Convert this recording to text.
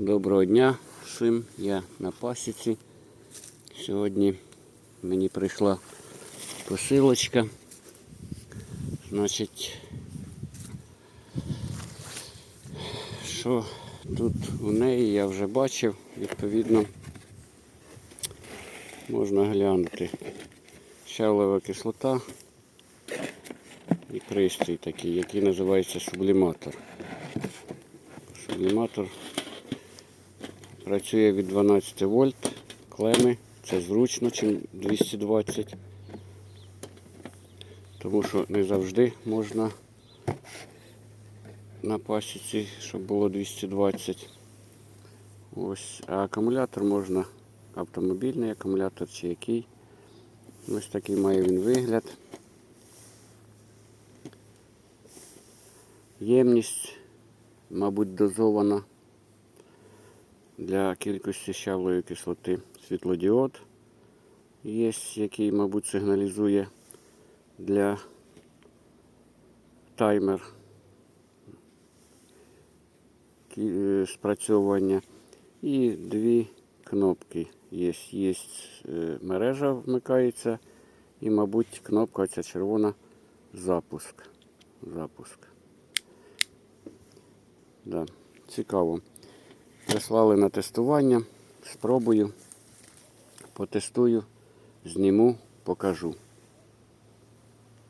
Доброго дня всім. Я на пасіці. Сьогодні мені прийшла посилочка. Значить, що тут у неї я вже бачив, відповідно, можна глянути. Щавлева кислота і пристрій такий, який називається субліматор. Субліматор Працює від 12 вольт клеми. Це зручно, чим 220. Тому що не завжди можна на пасіці, щоб було 220. Ось, а акумулятор можна автомобільний акумулятор чи який. Ось такий має він вигляд. Ємність, мабуть, дозована для кількості щавлої кислоти світлодіод є, який, мабуть, сигналізує для таймер е, спрацьовування. І дві кнопки є. Є е, мережа вмикається і, мабуть, кнопка ця червона запуск. Запуск. Да, цікаво. Прислали на тестування. Спробую, потестую, зніму, покажу.